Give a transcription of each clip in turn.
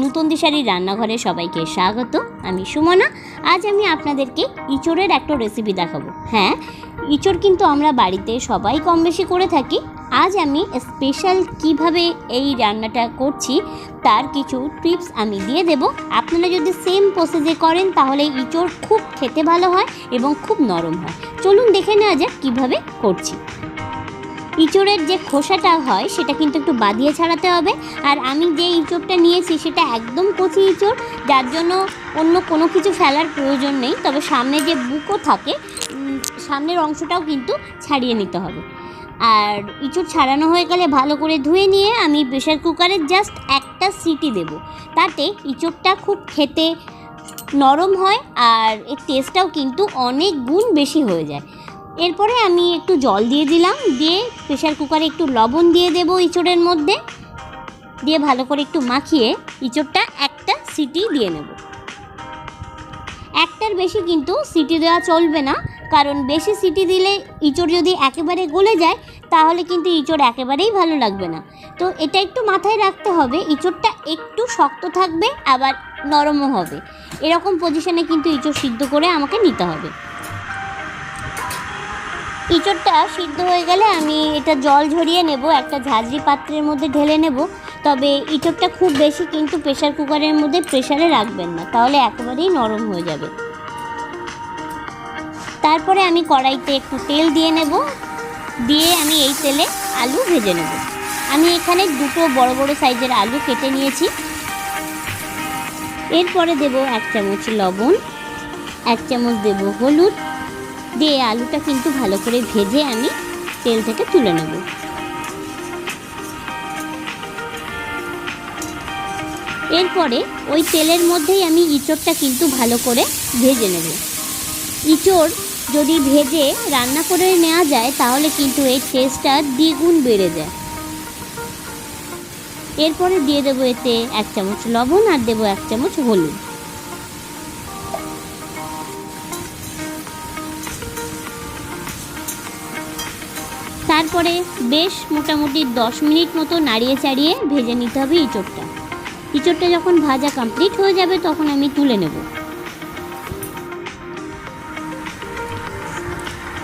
নূতন দিশারির রান্নাঘরে সবাইকে স্বাগত। আমি সুমনা। আজ আমি আপনাদেরকে ইঁচড়ের একটা রেসিপি দেখাবো। হ্যাঁ ইঁচড় কিন্তু আমরা বাড়িতে সবাই কম বেশি করে থাকি। আজ আমি স্পেশাল কীভাবে এই রান্নাটা করছি তার কিছু টিপস আমি দিয়ে দেব। আপনারা যদি সেম প্রসেসে করেন, তাহলে ইঁচড় খুব খেতে ভালো হয় এবং খুব নরম হয়। চলুন দেখে নেওয়া যাক কীভাবে করছি। ইঁচড়ের যে খোসাটা হয়, সেটা কিন্তু একটু বাদিয়ে ছাড়াতে হবে। আর আমি যে ইঁচড়টা নিয়েছি, সেটা একদম কচি ইঁচড়, যার জন্য অন্য কোনো কিছু ফেলার প্রয়োজন নেই। তবে সামনে যে বুকও থাকে সামনের অংশটাও কিন্তু ছাড়িয়ে নিতে হবে। আর ইঁচড় ছাড়ানো হয়ে গেলে ভালো করে ধুয়ে নিয়ে আমি প্রেশার কুকারে জাস্ট একটা সিটি দেব। তাতে ইঁচড়টা খুব খেতে নরম হয়, আর এর টেস্টটাও কিন্তু অনেক গুণ বেশি হয়ে যায়। এরপরে আমি একটু জল দিয়ে দিলাম, দিয়ে প্রেশার কুকারে একটু লবণ দিয়ে দেবো ইঁচড়ের মধ্যে। দিয়ে ভালো করে একটু মাখিয়ে ইঁচড়টা একটা সিটি দিয়ে নেব। একটার বেশি কিন্তু সিটি দেওয়া চলবে না, কারণ বেশি সিটি দিলে ইঁচড় যদি একেবারে গলে যায়, তাহলে কিন্তু ইঁচড় একেবারেই ভালো লাগবে না। তো এটা একটু মাথায় রাখতে হবে, ইঁচড়টা একটু শক্ত থাকবে, আবার নরমও হবে। এরকম পজিশনে কিন্তু ইঁচড় সিদ্ধ করে আমাকে নিতে হবে। ইঁচড়টা সিদ্ধ হয়ে গেলে আমি এটা জল ঝরিয়ে নেব, একটা ঝাঁঝরি পাত্রের মধ্যে ঢেলে নেব। তবে ইঁচড়টা খুব বেশি কিন্তু প্রেশার কুকারের মধ্যে প্রেশারে রাখবেন না, তাহলে একেবারেই নরম হয়ে যাবে। তারপরে আমি কড়াইতে একটু তেল দিয়ে নেব, দিয়ে আমি এই তেলে আলু ভেজে নেব। আমি এখানে দুটো বড় বড় সাইজের আলু কেটে নিয়েছি। এরপরে দেব এক চামচ লবণ, এক চামচ দেব হলুদ দিয়ে আলুটা কিন্তু ভালো করে ভেজে আমি তেল থেকে তুলে নেব। এরপরে ওই তেলের মধ্যেই আমি ইঁচড়টা কিন্তু ভালো করে ভেজে নেব। ইঁচড় যদি ভেজে রান্না করে নেওয়া যায় তাহলে কিন্তু এই টেস্টটা দ্বিগুণ বেড়ে যায়। এরপরে দিয়ে দেবো এতে এক চামচ লবণ আর দেবো এক চামচ হলুদ। তারপরে বেশ মোটামুটি দশ মিনিট মতো নাড়িয়ে চাড়িয়ে ভেজে নিতে হবে ইঁচড়টা। ইঁচড়টা যখন ভাজা কমপ্লিট হয়ে যাবে তখন আমি তুলে নেব।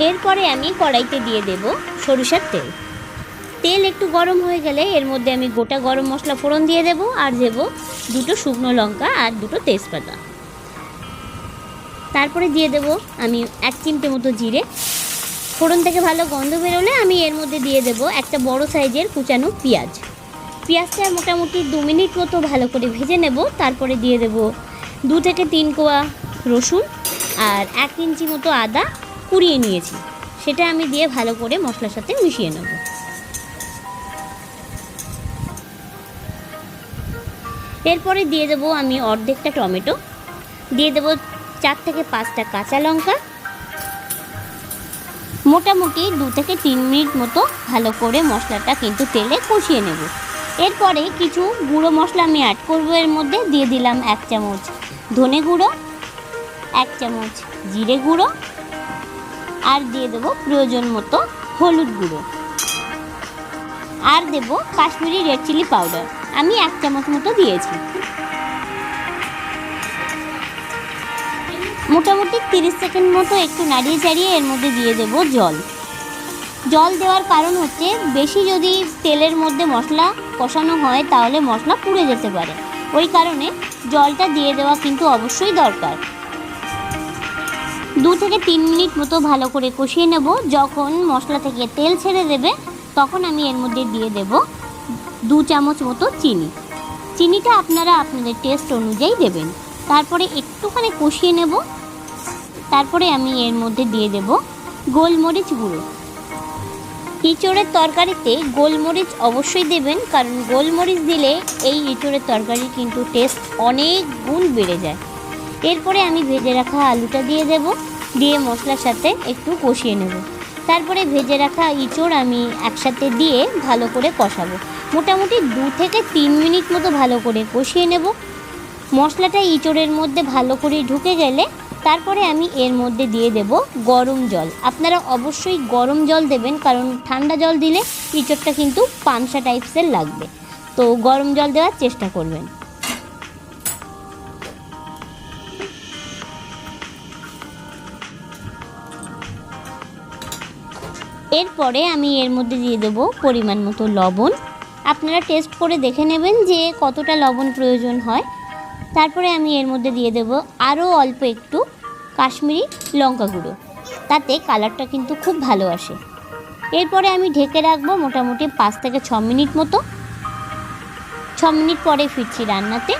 এরপরে আমি কড়াইতে দিয়ে দেব সরিষার তেল। তেল একটু গরম হয়ে গেলে এর মধ্যে আমি গোটা গরম মশলা ফোড়ন দিয়ে দেব আর দেব দুটো শুকনো লঙ্কা আর দুটো তেজপাতা। তারপরে দিয়ে দেব আমি এক চিমটে মতো জিরে। ফোড়ন থেকে ভালো গন্ধ বেরোলে আমি এর মধ্যে দিয়ে দেব একটা বড় সাইজের কুচানো পেঁয়াজ। পেঁয়াজটা মোটামুটি দু মিনিট মতো ভালো করে ভেজে নেব, তারপরে দিয়ে দেব দু থেকে তিন কোয়া রসুন আর এক ইঞ্চি মতো আদা কুড়িয়ে নিয়েছি। সেটা আমি দিয়ে ভালো করে মশলার সাথে মিশিয়ে নেব। এরপরে দিয়ে দেবো আমি অর্ধেকটা টমেটো। দিয়ে দেবো চার থেকে পাঁচটা কাঁচা লঙ্কা। মোটামুটি দু থেকে তিন মিনিট মতো ভালো করে মশলাটা কিন্তু তেলে কষিয়ে নেব। এরপরে কিছু গুঁড়ো মশলা আমি অ্যাড করব, এর মধ্যে দিয়ে দিলাম এক চামচ ধনে গুঁড়ো, এক চামচ জিরে গুঁড়ো আর দিয়ে দেবো প্রয়োজন মতো হলুদ গুঁড়ো। আর দেব কাশ্মীরি রেড চিলি পাউডার আমি এক চামচ মতো দিয়েছি। মোটামুটি তিরিশ সেকেন্ড মতো একটু নাড়িয়ে চাড়িয়ে এর মধ্যে দিয়ে দেব জল। জল দেওয়ার কারণ হচ্ছে, বেশি যদি তেলের মধ্যে মশলা কষানো হয়, তাহলে মশলা পুড়ে যেতে পারে। ওই কারণে জলটা দিয়ে দেওয়া কিন্তু অবশ্যই দরকার। দু থেকে তিন মিনিট মতো ভালো করে কষিয়ে নেব। যখন মশলা থেকে তেল ছেড়ে দেবে, তখন আমি এর মধ্যে দিয়ে দেব দু চামচ মতো চিনি। চিনিটা আপনারা আপনাদের টেস্ট অনুযায়ী দেবেন। তারপরে একটুখানি কষিয়ে নেব। তারপরে আমি এর মধ্যে দিয়ে দেব গোলমরিচ গুঁড়ো। ইঁচড়ের তরকারিতে গোলমরিচ অবশ্যই দেবেন, কারণ গোলমরিচ দিলে এই ইঁচড়ের তরকারি কিন্তু টেস্ট অনেক গুণ বেড়ে যায়। এরপরে আমি ভেজে রাখা আলুটা দিয়ে দেব, দিয়ে মশলার সাথে একটু কষিয়ে নেব। তারপরে ভেজে রাখা ইঁচড় আমি একসাথে দিয়ে ভালো করে কষাবো। মোটামুটি দু থেকে তিন মিনিট মতো ভালো করে কষিয়ে নেব। মশলাটা ইঁচড়ের মধ্যে ভালো করে ঢুকে গেলে তারপরে আমি এর মধ্যে দিয়ে দেব গরম জল। আপনারা অবশ্যই গরম জল দেবেন, কারণ ঠান্ডা জল দিলে ইঁচড়টা কিন্তু পানসা টাইপসের লাগবে। তো গরম জল দেওয়ার চেষ্টা করবেন। এরপরে আমি এর মধ্যে দিয়ে দেব পরিমাণ মতো লবণ। আপনারা টেস্ট করে দেখে নেবেন যে কতটা লবণ প্রয়োজন হয়। তারপরে আমি এর মধ্যে দিয়ে দেব আরও অল্প একটু কাশ্মীরি লঙ্কা গুঁড়ো। তাতে কালারটা কিন্তু খুব ভালো আসে। এরপরে আমি ঢেকে রাখব মোটামুটি পাঁচ থেকে ছ মিনিট মতো। ছ মিনিট পরে ফিরছি রান্নাতে।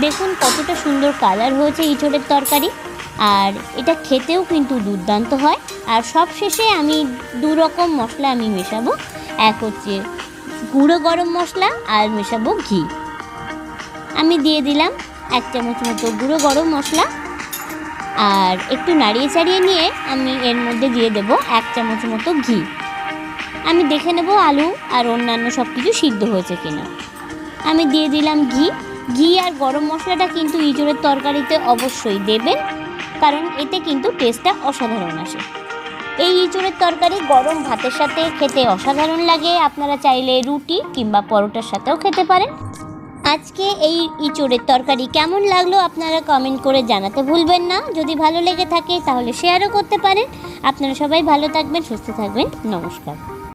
দেখুন কতটা সুন্দর কালার হয়েছে ইঁচড়ের তরকারি। আর এটা খেতেও কিন্তু দুর্দান্ত হয়। আর সব শেষে আমি দু রকম মশলা আমি মেশাবো। এক হচ্ছে গুঁড়ো গরম মশলা আর মেশাবো ঘি। আমি দিয়ে দিলাম এক চামচ মতো গুঁড়ো গরম মশলা। আর একটু নাড়িয়ে চাড়িয়ে নিয়ে আমি এর মধ্যে দিয়ে দেব এক চামচ মতো ঘি। আমি দেখে নেব আলু আর অন্যান্য সব কিছু সিদ্ধ হয়েছে কিনা। আমি দিয়ে দিলাম ঘি। ঘি আর গরম মশলাটা কিন্তু ইঁচড়ের তরকারিতে অবশ্যই দেবেন, কারণ এতে কিন্তু টেস্টটা অসাধারণ আসে। এই ইঁচড়ের তরকারি গরম ভাতের সাথে খেতে অসাধারণ লাগে। আপনারা চাইলে রুটি কিংবা পরোটার সাথেও খেতে পারেন। আজকে এই ইঁচড়ের তরকারি কেমন লাগল আপনারা কমেন্ট করে জানাতে ভুলবেন না। যদি ভালো লেগে থাকে তাহলে শেয়ারও করতে পারেন। আপনারা সবাই ভালো থাকবেন, সুস্থ থাকবেন। নমস্কার।